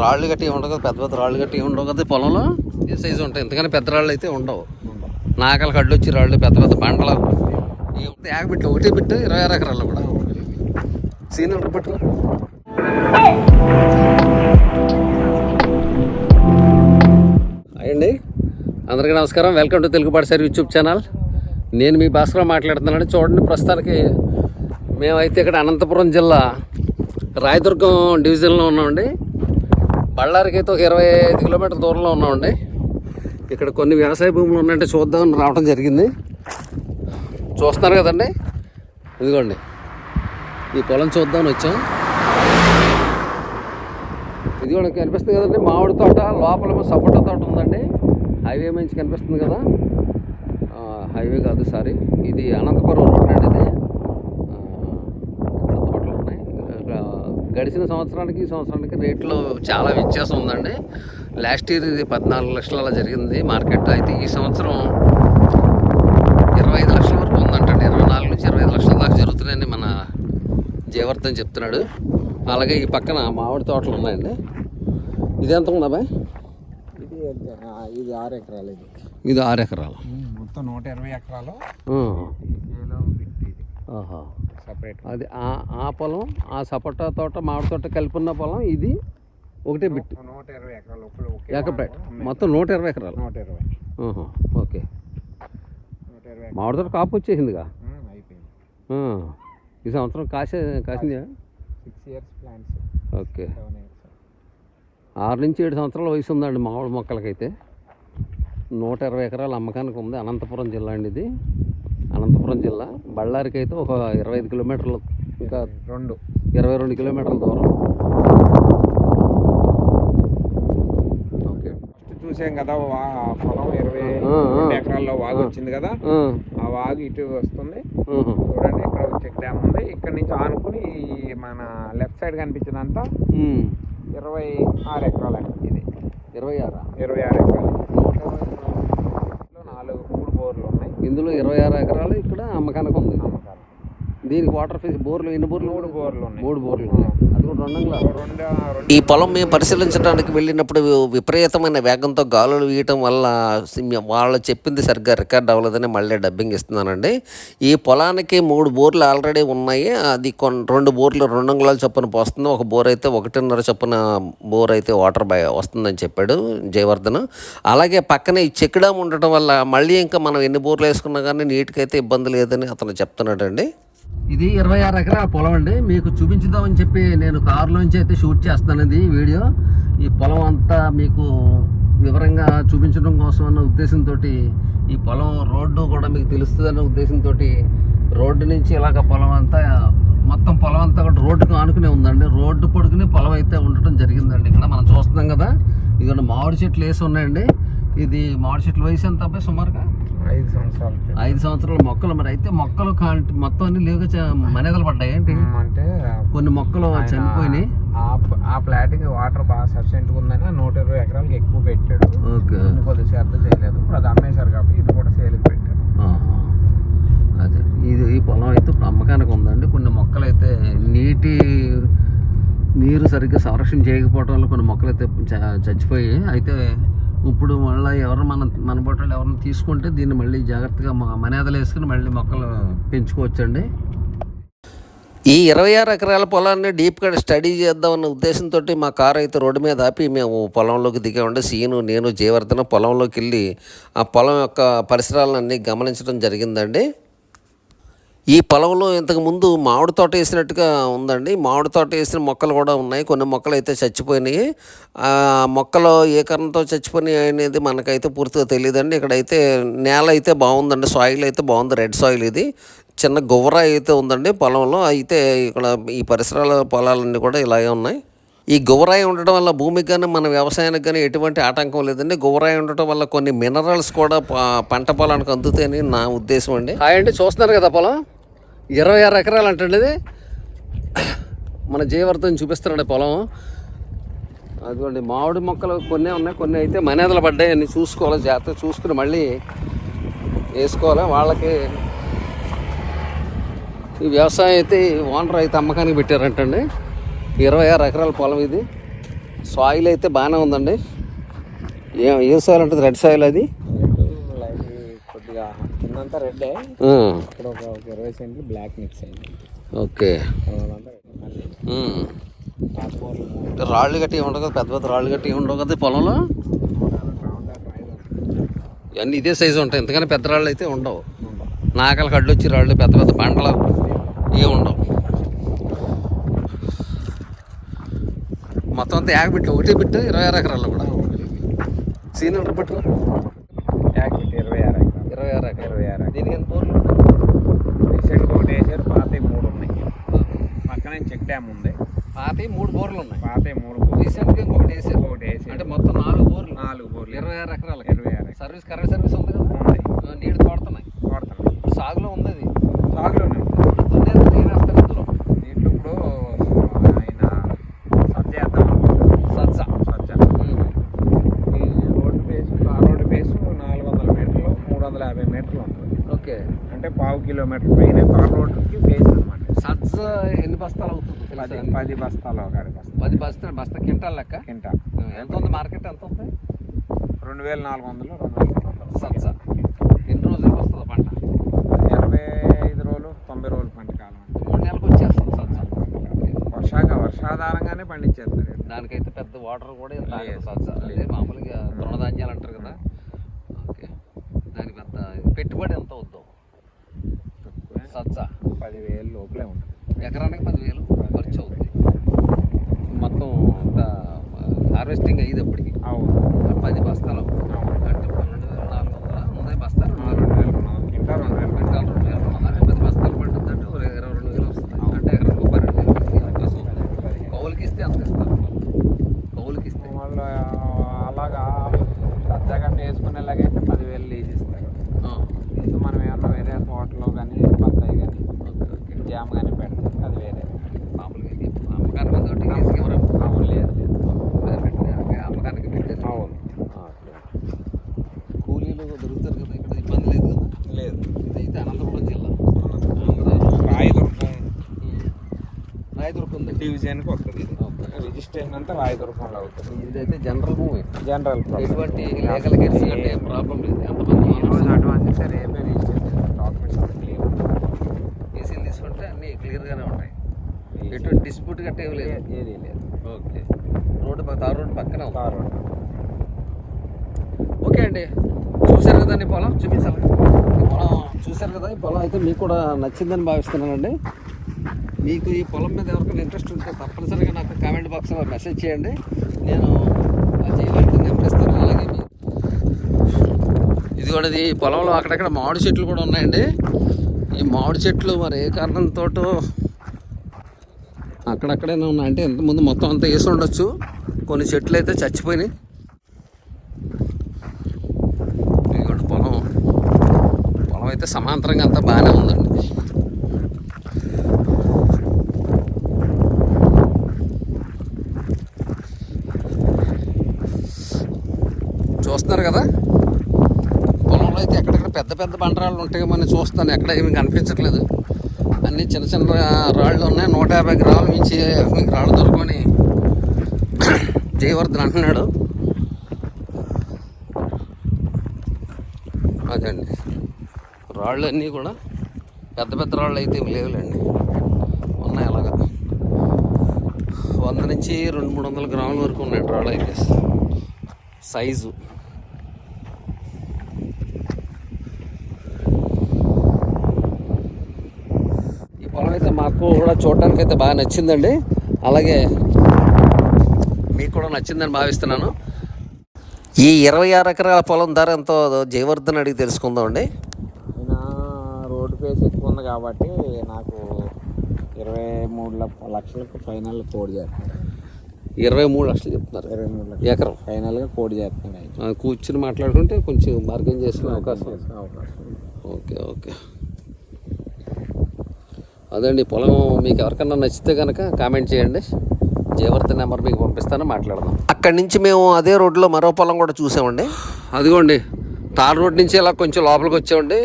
రాళ్ళు గట్టి ఉండవు కదా పెద్ద పెద్ద రాళ్ళు గట్టి ఉండవు కదా పొలంలో? ఈ సైజు ఉంటాయి. ఎందుకంటే పెద్ద రాళ్ళు అయితే ఉండవు. నాకలు కళ్ళు వచ్చి రాళ్ళు పెద్ద పెద్ద బండలు ఈ యాగ బిట్టు ఒకటి బిట్టు ఇరవై ఆరు ఎకరాలు కూడా. సీనియర్ బిట్టు అయ్యండి అందరికీ నమస్కారం. వెల్కమ్ టు తెలుగు పాట సార్ యూట్యూబ్ ఛానల్. నేను మీ భాస్కర్ మాట్లాడుతున్నాను. చూడండి ప్రస్తుతానికి మేమైతే ఇక్కడ అనంతపురం జిల్లా రాయదుర్గం డివిజన్లో ఉన్నామండి. బళ్ళారికి అయితే ఒక ఇరవై ఐదు కిలోమీటర్ల దూరంలో ఉన్నామండి. ఇక్కడ కొన్ని వ్యవసాయ భూములు ఉన్నాయంటే చూద్దామని రావడం జరిగింది. చూస్తున్నారు కదండి? ఇదిగోండి. ఈ పొలం చూద్దామని వచ్చాం. ఇది కూడా కనిపిస్తుంది కదండి మామిడి తోట లోపల సపోటా తోట ఉందండి. హైవే మంచి కనిపిస్తుంది కదా. హైవే కాదు సారీ. ఇది అనంతపురం రోడ్ అండి ఇది ఆ, ఇక్కడ తోటలు ఉన్నాయి ఇక్కడ గడిచిన సంవత్సరానికి ఈ సంవత్సరానికి రేట్లో చాలా వ్యత్యాసం ఉందండి. లాస్ట్ ఇయర్ ఇది పద్నాలుగు లక్షల అలా జరిగింది. మార్కెట్ అయితే ఈ సంవత్సరం ఇరవై ఐదు లక్షల వరకు ఉందంటండి. ఇరవై నాలుగు నుంచి ఇరవై ఐదు లక్షల దాకా జరుగుతున్నాయని మన జయవర్ధన్ చెప్తున్నాడు. అలాగే ఈ పక్కన మామిడి తోటలు ఉన్నాయండి. ఇది ఎంత ఉందా బాయ్? ఇది ఆ, ఇది ఆరు ఎకరాలు ఇది. ఇది ఆరు ఎకరాలు. మొత్తం నూట ఇరవై ఎకరాలు ఆ, ఏలో బిట్ ఇది ఆహా సపరేట్ అది ఆ పొలం ఆ సపోటా తోట మామిడి తోట కలిపి ఉన్న పొలం ఇది ఒకటే బిట్ నూట ఇరవై ఎకరాలు ఏకపేట. మొత్తం నూట ఇరవై ఎకరాలు? నూట ఇరవై. ఓకే. నూట ఇరవై మామిడి తోట కాపు వచ్చేసిందిగా? అయిపోయింది. ఈ సంవత్సరం కాసే కాసిందా సిక్స్ ఇయర్స్ ప్లాంట్స్ ఓకే. ఆరు నుంచి ఏడు సంవత్సరాల వయసు ఉందండి మామిడి మొక్కలకైతే. నూట ఇరవై ఎకరాల అమ్మకానికి ఉంది అనంతపురం జిల్లా అండి ఇది. అనంతపురం జిల్లా. బళ్ళారికి అయితే ఒక ఇరవై ఐదు కిలోమీటర్లు ఇంకా రెండు. ఇరవై రెండు కిలోమీటర్ల దూరం. ఓకే. ఫస్ట్ చూసాం కదా పొలం ఇరవై ఎకరాల్లో వాగు వచ్చింది కదా ఆ, వాగు ఇటు వస్తుంది. చూడండి ఇక్కడ చెక్ డ్యామ్ ఉంది. ఇక్కడ నుంచి ఆనుకుని మన లెఫ్ట్ సైడ్ కనిపించిందంతా ఉమ్. ఇరవై ఆరు ఎకరాలు ఇది. ఇరవై ఆరా? ఇరవై ఆరు ఎకరాలు ఇందులో నాలుగు మూడు బోర్లు ఉన్నాయి ఇందులో ఇరవై ఆరు ఎకరాలు ఇక్కడ అమ్మకానికి ఉంది. దీనికి వాటర్ ఫెసి బోర్లు ఎన్ని బోర్లు? మూడు బోర్లు ఉన్నాయి. మూడు బోర్లు ఉన్నాయి. రెండు ఈ పొలం మేము పరిశీలించడానికి వెళ్ళినప్పుడు విపరీతమైన వేగంతో గాలులు వీయటం వల్ల వాళ్ళు చెప్పింది సరిగ్గా రికార్డ్ అవ్వలేదని మళ్ళీ డబ్బింగ్ ఇస్తున్నానండి. ఈ పొలానికి మూడు బోర్లు ఆల్రెడీ ఉన్నాయి. అది కొన్ రెండు బోర్లు రెండు అంగుళాలు చొప్పున పోస్తుంది. ఒక బోర్ అయితే ఒకటిన్నర చొప్పున బోర్ అయితే వాటర్ బై వస్తుందని చెప్పాడు జయవర్ధన్. అలాగే పక్కనే ఈ చెక్ డ్యామ్ ఉండటం వల్ల మళ్ళీ ఇంకా మనం ఎన్ని బోర్లు వేసుకున్నా కానీ నీటికి అయితే ఇబ్బంది లేదని అతను చెప్తున్నాడండి. ఇది ఇరవై ఆరు ఎకరాల పొలం అండి. మీకు చూపించుదామని చెప్పి నేను కారులోంచి అయితే షూట్ చేస్తాను ఇది వీడియో. ఈ పొలం అంతా మీకు వివరంగా చూపించడం కోసం అన్న ఉద్దేశంతో ఈ పొలం రోడ్డు కూడా మీకు తెలుస్తుందన్న ఉద్దేశంతో రోడ్డు నుంచి ఇలాగ పొలం అంతా మొత్తం పొలం అంతా కూడా రోడ్డుకు ఆనుకునే ఉందండి. రోడ్డు పొడుగునే పొలం అయితే ఉండటం జరిగిందండి. ఇక్కడ మనం చూస్తున్నాం కదా. ఇదిగోండి మామిడి చెట్లు వేసి ఉన్నాయండి. ఇది మామిడి చెట్లు వయసు ఎంత అబ్బాయి? సుమారుగా ఐదు సంవత్సరాలు ఐదు సంవత్సరాల మొక్కలు మరి అయితే మొక్కలు కాంటి మొత్తం అన్ని లేక మనేదలు పడ్డాయి ఏంటి? అంటే కొన్ని మొక్కలు చనిపోయినాయి. ఆ ప్లాట్కి వాటర్ బాగా సఫిషియెంట్ ఉందని నూట ఇరవై ఎకరాలకి ఎక్కువ పెట్టాడు. ఓకే. కొద్దిగా శ్రద్ధ చేయలేదు. ఇప్పుడు అది అమ్మేశారు కాబట్టి ఇది కూడా సేల్కి పెట్టారు ఆహా. అదే. ఇది ఈ పొలం అయితే ఇప్పుడు అమ్మకానికి ఉందండి. కొన్ని మొక్కలు అయితే నీటి నీరు సరిగ్గా సంరక్షణ చేయకపోవడం వల్ల కొన్ని మొక్కలు అయితే చచ్చిపోయాయి. అయితే ఇప్పుడు మళ్ళీ ఎవరు మన మన బొట్టలు ఎవరిని తీసుకుంటే దీన్ని మళ్ళీ జాగ్రత్తగా మనేదలు వేసుకుని మళ్ళీ మొక్కలు పెంచుకోవచ్చండి. ఈ ఇరవై ఆరు ఎకరాల పొలాన్ని డీప్గా స్టడీ చేద్దామన్న ఉద్దేశంతో మా కారు అయితే రోడ్డు మీద ఆపి మేము పొలంలోకి దిగామండి. సీను నేను జయవర్ధన పొలంలోకి వెళ్ళి ఆ పొలం యొక్క పరిసరాలన్నీ గమనించడం జరిగిందండి. ఈ పొలంలో ఇంతకుముందు మామిడి తోట వేసినట్టుగా ఉందండి. మామిడి తోట వేసిన మొక్కలు కూడా ఉన్నాయి. కొన్ని మొక్కలు అయితే చచ్చిపోయినాయి. ఆ మొక్కలు ఏ కారణంతో చచ్చిపోయినాయి అనేది మనకైతే పూర్తిగా తెలియదండి. ఇక్కడైతే నేల అయితే బాగుందండి. సాయిల్ అయితే బాగుంది. రెడ్ సాయిల్ ఇది. చిన్న గువ్వర అయితే ఉందండి పొలంలో. అయితే ఇక్కడ ఈ పరిసరాల పొలాలన్నీ కూడా ఇలాగే ఉన్నాయి. ఈ గువరాయి ఉండటం వల్ల భూమికి కానీ మన వ్యవసాయానికి కానీ ఎటువంటి ఆటంకం లేదండి. గువరాయి ఉండటం వల్ల కొన్ని మినరల్స్ కూడా పంట పొలానికి అందుతాయని నా ఉద్దేశం అండి. హాయ్ అండి. చూస్తున్నారు కదా పొలం? ఇరవై ఆరు ఎకరాలు అంటండి ఇది. మన జయవర్ధన్ చూపిస్తున్నాడు పొలం. అదిగోండి మామిడి మొక్కలు కొన్ని ఉన్నాయి కొన్ని అయితే మనేదలు పడ్డాయి. అన్ని చూసుకోవాలి జాగ్రత్తగా చూసుకుని మళ్ళీ వేసుకోవాలి. వాళ్ళకి ఈ వ్యవసాయం అయితే ఓనర్ అయితే అమ్మకానికి పెట్టారంటండి ఇరవై ఆరు ఎకరాల పొలం ఇది. సాయిల్ అయితే బాగానే ఉందండి. ఏం ఏ సాయిల్ ఉంటుంది రెడ్ సాయిల్ అది. రెడ్డే ఆ, ఇక్కడ ఒక ఇరవై సెంట్లు బ్లాక్ మిక్స్ అయింది. ఓకే. రాళ్ళు గట్టి ఉండవు కదా పెద్ద పెద్ద రాళ్ళు గట్టి ఉండవు కదా పొలంలో? రౌండ్ రైడ్ ఇవన్నీ ఇదే సైజు ఉంటాయి ఎందుకని పెద్ద రాళ్ళు అయితే ఉండవు. నాకలు కళ్ళు వచ్చి రాళ్ళు పెద్ద పెద్ద బండలు ఏమి ఉండవు. మొత్తం అంతా యాగ బిట్లు ఒకటే బిట్టు ఇరవై ఆరు ఎకరాలు కూడా. సీనియర్ బిట్టు యాక్ట్ ఇరవై ఆరు ఎకరాలు ఇరవై ఆరు ఎకరాలు ఇరవై ఆరు దీనికి ఎంత బోర్లు రీసెంట్గా ఒకటి వేసారు పాత మూడు ఉన్నాయి పక్కనే చెక్ డ్యామ్ ఉంది. పాత మూడు బోర్లు ఉన్నాయి. పాత మూడు బోర్లు. రీసెంట్గా ఇంకొకటి వేసారు ఒకటి వేసారు అంటే మొత్తం నాలుగు బోర్లు. నాలుగు బోర్లు. ఇరవై ఆరు ఎకరాలకి. ఇరవై ఆరు ఎకరాలు. సర్వీస్ కరెంట్ సర్వీస్ ఉంది కదా? ఉంది. నీళ్ళు తోడుతున్నాయి. ఇప్పుడు సాగులో ఉంది అది. సాగులోనే ఉంది. ఇప్పుడు దున్నేది నీళ్ళు వేస్తారు ఇందులో దీంట్లో ఇప్పుడు ఆయన సజ్జ చేద్దాం అనుకుంటున్నాం. సజ్జ సజ్జ ఉమ్. ఈ రోడ్డు బేస్ ఆ రోడ్డు బేస్ నాలుగు వందల మీటర్లు మూడు వందల యాభై మీటర్లు ఉంటుంది ఓకే అంటే పావు కిలోమీటర్ పైన తార్ రోడ్డుకి బేస్ అనమాట సజ్జ ఎన్ని బస్తాలు అవుతుంది పది బస్తాలు ఒక బస్తా పది బస్తా బస్తా క్వింటాల్ లెక్క? కింట ఎంత ఉంది మార్కెట్? ఎంత ఉంది? రెండు వేల నాలుగు వందలు రెండు వేల సజ్జ ఎన్ని రోజులకు వస్తుంది పంట? ఎనభై ఐదు రోజులు తొంభై రోజులు పంట కాలం. మూడు నెలలకు వచ్చేస్తుంది సజ్జ వర్షాక వర్షాధారంగానే పండించేస్తారు. దానికైతే పెద్ద వాటర్ కూడా. సజ్జ అదే. మామూలుగా తృణధాన్యాలు అంటారు కదా. ఓకే. దానికి పెద్ద పెట్టుబడి ఎంత అవుద్దాం తక్కువే. సజ్జ పదివేలు లోపలే ఉంటుంది. ఎకరానికి పదివేలు? హార్వెస్టింగ్ అయ్యేటప్పటికి అవును డివిజన్కి వస్తుంది. ఇది రిజిస్ట్రేషన్ అంతా రాయదుర్గంలో అవుతుంది. ఇదైతే జనరల్ మూవీ జనరల్ ఎటువంటి ఏం ప్రాబ్లం లేదు. ఎంతమంది ఈరోజు అడ్వాన్స్ ఇస్తే రేపే రిజిస్ట్రేషన్ డాక్యుమెంట్స్ అంతా క్లియర్ ఈసీలు తీసుకుంటే అన్నీ క్లియర్గానే ఉంటాయి ఎటువంటి డిస్ప్యూట్ గట్ట లేదు. ఏది లేదు. ఓకే. రోడ్డు పక్క- తార్ రోడ్డు పక్కనే తారు ఓకే అండి. చూశారు కదండి పొలం? చూపించాలి. పొలం చూశారు కదా ఈ పొలం అయితే మీకు కూడా నచ్చిందని భావిస్తున్నానండి. మీకు ఈ పొలం మీద ఎవరికైనా ఇంట్రెస్ట్ ఉంటే తప్పనిసరిగా నాకు కామెంట్ బాక్స్లో మెసేజ్ చేయండి. నేను ఆ నేర్పిస్తాను అలాగే మీ ఇది కూడా ఈ పొలంలో అక్కడక్కడ మామిడి చెట్లు కూడా ఉన్నాయండి. ఈ మామిడి చెట్లు మరి ఏ కారణంతో అక్కడక్కడైనా ఉన్నాయి. అంటే ఇంతకుముందు మొత్తం అంతా వేసి ఉండొచ్చు. కొన్ని చెట్లు అయితే చచ్చిపోయినాయి. పొలం. పొలం అయితే సమాంతరంగా అంతా బాగానే ఉందండి. చూస్తున్నారు కదా? పొలంలో అయితే ఎక్కడెక్కడ పెద్ద పెద్ద బండరాళ్ళు ఉంటాయో మనం చూస్తాను. ఎక్కడ ఏమి కనిపించట్లేదు. అన్ని చిన్న చిన్న రాళ్ళు ఉన్నాయి. నూట యాభై గ్రాముల నుంచి మీకు రాళ్ళు దొరకని జయవర్ధన్ అంటున్నాడు. అదండి. రాళ్ళు అన్నీ కూడా పెద్ద పెద్ద రాళ్ళు అయితే లేవులేండి. ఉన్నాయి అలాగా. వంద నుంచి రెండు మూడు వందల గ్రాముల వరకు ఉన్నాయి రాళ్ళు అయితే. సైజు ఈ మాకు కూడా చూడడానికి అయితే బాగా నచ్చిందండి. అలాగే మీకు కూడా నచ్చిందని భావిస్తున్నాను. ఈ ఇరవై ఆరు ఎకరాల పొలం ధర ఎంతో జయవర్ధన్ అడిగి తెలుసుకుందామండి. అయినా రోడ్డు ఫేస్ ఎక్కువ ఉంది కాబట్టి నాకు ఇరవై మూడు లక్ష- లక్షలకు ఫైనల్ కోడి చేస్తున్నాడు ఇరవై మూడు లక్షలు చెప్తున్నారు. ఇరవై మూడు లక్షలు. ఎకరం. ఫైనల్గా కోడి చేస్తున్నాడు ఆ, కూర్చుని మాట్లాడుకుంటే కొంచెం బార్గెన్ చేసుకునే అవకాశం. అవకాశం. Okay okay. అదండి పొలం మీకు ఎవరికన్నా నచ్చితే కనుక కామెంట్ చేయండి. జయవర్ధన్ నెంబర్ మీకు పంపిస్తాను మాట్లాడదాం. అక్కడి నుంచి మేము అదే రోడ్లో మరో పొలం కూడా చూసామండి. అదిగోండి తార్ రోడ్ నుంచి ఇలా కొంచెం లోపలికి వచ్చామండి.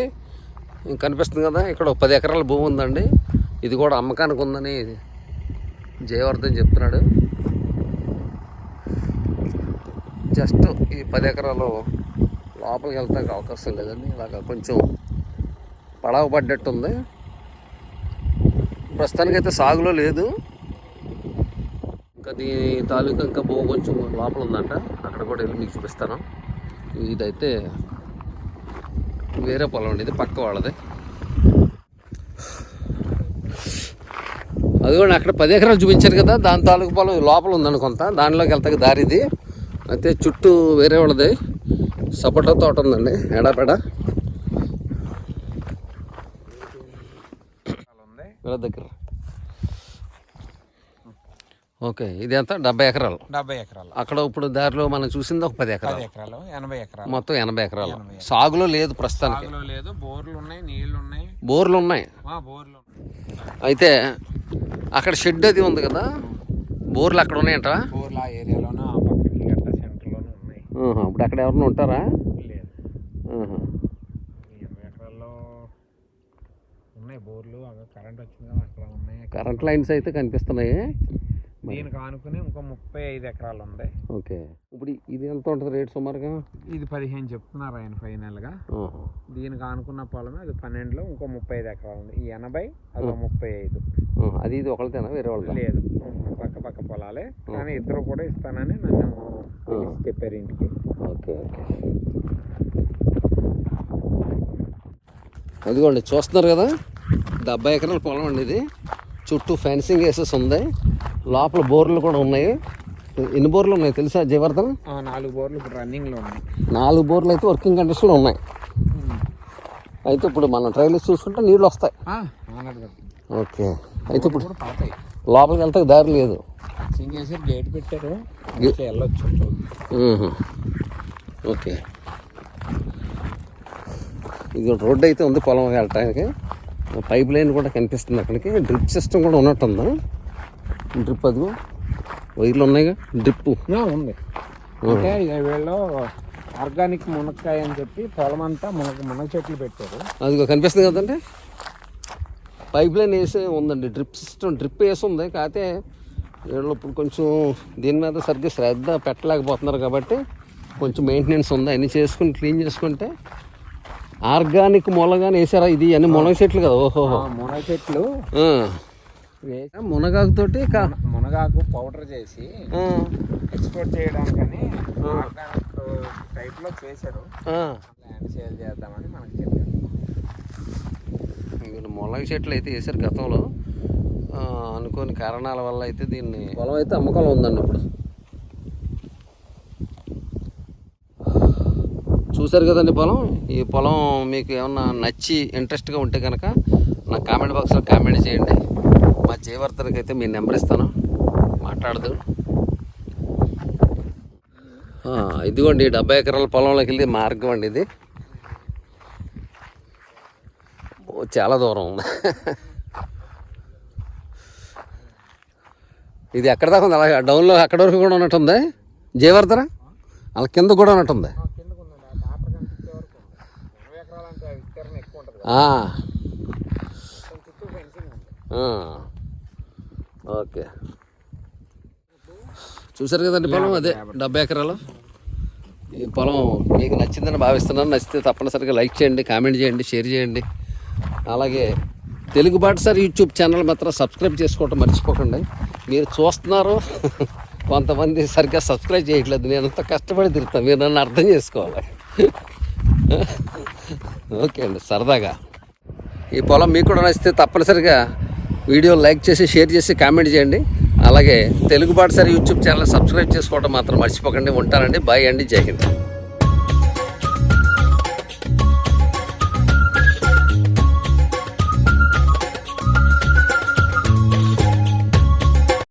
కనిపిస్తుంది కదా ఇక్కడ ఒక పది ఎకరాల భూమి ఉందండి. ఇది కూడా అమ్మకానికి ఉందని జయవర్ధన్ చెప్తున్నాడు. జస్ట్ ఈ పది ఎకరాలు లోపలికి వెళ్తానికి అవకాశం లేదండి. ఇలాగ కొంచెం పడవ పడ్డట్టుంది. ప్రస్తుతానికైతే సాగులో లేదు. ఇంకా దీని తాలూకా ఇంకా బో కొంచెం లోపల ఉందంట. అక్కడ కూడా వెళ్ళి మీకు చూపిస్తాను. ఇదైతే వేరే పొలం అండి ఇది పక్క వాళ్ళది. అది కూడా అక్కడ పది ఎకరాలు చూపించారు కదా దాని తాలూకు పొలం లోపల ఉందని కొంత. దానిలోకి వెళ్తాక దారి ఇది. అయితే చుట్టూ వేరే వాళ్ళది. సపోటా తోట ఉందండి ఎడాపెడా. వీళ్ళ దగ్గర. ఓకే ఇది ఎంత? డెబ్బై ఎకరాలు. డెబ్బై ఎకరాలు. అక్కడ ఇప్పుడు దారిలో మనం చూసింది ఒక పది ఎకరాలు. ఎకరాలు ఎనభై ఎకరాలు. మొత్తం ఎనభై ఎకరాలు. సాగులో లేదు ప్రస్తుతానికి. లేదు బోర్లు ఉన్నాయి నీళ్ళు ఉన్నాయి. బోర్లు ఉన్నాయి. బోర్లు. అయితే అక్కడ షెడ్ అది ఉంది కదా? బోర్లు అక్కడ ఉన్నాయంట బోర్లు ఆ ఏరియాలోనూ ఆ పక్కకి గట్ట సెంటర్లోనూ ఉన్నాయి. ఇప్పుడు అక్కడ ఎవరైనా ఉంటారా? లేదు. ఎనభై ఎకరాల్లో ఉన్నాయి బోర్లు అక్కడ కరెంట్ లైన్స్ అయితే కనిపిస్తున్నాయి. దీనికి ఆనుకుని ఇంకో ముప్పై ఐదు ఎకరాలు ఉంది. ఓకే. ఇప్పుడు ఇది ఎంత ఉంటుంది రేట్ సుమారుగా? ఇది పదిహేను చెప్తున్నారు ఆయన ఫైనల్గా. దీనికి ఆనుకున్న పొలమే అది పన్నెండులో ఇంకో ముప్పై ఐదు ఎకరాలు ఉంది. ఈ ఎనభై అదో ముప్పై ఐదు. అది ఇది ఒకరితేనా వేరే వాళ్ళ లేదు. పక్క పక్క పొలాలే. కానీ ఇద్దరు కూడా ఇస్తానని నన్ను చెప్పారు ఇంటికి. Okay okay. అదిగోండి చూస్తున్నారు కదా? డెబ్బై ఎకరాల పొలం అండి ఇది. చుట్టూ ఫెన్సింగ్ వేసేసి ఉంది. లోపల బోర్లు కూడా ఉన్నాయి. ఎన్ని బోర్లు ఉన్నాయి తెలుసా జయవర్ధన్? ఆ, నాలుగు బోర్లు ఇప్పుడు రన్నింగ్లో ఉన్నాయి. నాలుగు బోర్లు అయితే వర్కింగ్ కండిషన్లో ఉన్నాయి. అయితే ఇప్పుడు మనం ట్రైల్స్ చూసుకుంటే నీళ్ళు వస్తాయి. ఓకే. అయితే ఇప్పుడు లోపలికి వెళ్తే దారి లేదు. గేట్ పెట్టారు. వెళ్ళొచ్చు. ఓకే. ఇది రోడ్డు అయితే ఉంది పొలం వెళ్ళటానికి పైప్ లైన్ కూడా కనిపిస్తుంది అక్కడికి. డ్రిప్ సిస్టమ్ కూడా ఉన్నట్టుంది. డ్రిప్ అదిగో. వైర్లు ఉన్నాయిగా? డ్రిప్. ఉంది. అంటే వీళ్ళు ఆర్గానిక్ మునక్కాయ అని చెప్పి పొలం అంతా మునగ మునగ చెట్లు పెట్టారు. అదిగో కనిపిస్తుంది కదండి? పైప్ లైన్ వేసి ఉందండి. డ్రిప్ సిస్టమ్ డ్రిప్ వేసి ఉంది. కాకపోతే వీళ్ళు ఇప్పుడు కొంచెం దీని మీద సరిగ్గా శ్రద్ధ పెట్టలేకపోతున్నారు కాబట్టి కొంచెం మెయింటెనెన్స్ ఉంది. అన్ని చేసుకుని క్లీన్ చేసుకుంటే ఆర్గానిక్ మొలగానే వేసారా ఇది? అన్ని మునగ చెట్లు కదా? ఓహో. ఆ, మునగ చెట్లు. వేసి మునగాకుతోటి మునగాకు పౌడర్ చేసి ఎక్స్పోర్ట్ చేయడానికని ఆర్గానిక్ టైప్లో చేశారు. ల్యాండ్ సేల్ చేద్దామని మనకి చెప్పారు. మునగ చెట్లు అయితే వేసారు గతంలో. ఆ, అనుకోని కారణాల వల్ల అయితే దీన్ని పొలం అయితే అమ్మకంలో ఉందండి ఇప్పుడు చూశారు కదండి పొలం? ఈ పొలం మీకు ఏమన్నా నచ్చి ఇంట్రెస్ట్గా ఉంటే కనుక నా కామెంట్ బాక్స్లో కామెంట్ చేయండి. మా జయవర్ధన్కి అయితే మీ నెంబర్ ఇస్తాను. మాట్లాడదు. ఇదిగోండి ఈ డెబ్బై ఎకరాల పొలంలోకి వెళ్ళి మార్గం అండి ఇది. చాలా దూరం ఉంది. ఇది ఎక్కడ దాకా ఉంది? అలాగే డౌన్లో అక్కడ వరకు కూడా ఉన్నట్టుంది. జయవర్ధన? అలా కింద కూడా ఉన్నట్టుంది కిందకు ఉందండి ఆ డాక్టర్ కనిపించే వరకు ఉంది ఎనభై ఎకరాలు అంటే విస్తీర్ణం ఎక్కువ ఉంటుంది కదా ఆ, మొత్తం చుట్టూ ఫెన్సింగ్ ఉంది ఆ. ఓకే. చూసారు కదండి పొలం అదే డెబ్బై ఎకరాలు? ఈ పొలం మీకు నచ్చిందని భావిస్తున్నాను. నచ్చితే తప్పనిసరిగా లైక్ చేయండి కామెంట్ చేయండి షేర్ చేయండి. అలాగే తెలుగు బాటసారి యూట్యూబ్ ఛానల్ మాత్రం సబ్స్క్రైబ్ చేసుకోవటం మర్చిపోకండి. మీరు చూస్తున్నారు. కొంతమంది సరిగ్గా సబ్స్క్రైబ్ చేయట్లేదు. నేను అంత కష్టపడి తిరుగుతాను. మీరు నన్ను అర్థం చేసుకోవాలి. ఓకే అండి సరదాగా. ఈ పొలం మీకు కూడా నచ్చితే తప్పనిసరిగా వీడియో లైక్ చేసి షేర్ చేసి కామెంట్ చేయండి. అలాగే తెలుగు బాటసారి యూట్యూబ్ ఛానల్ సబ్స్క్రైబ్ చేసుకోవడం మాత్రం మర్చిపోకండి. ఉంటానండి. బాయ్ అండి. జై హింద్.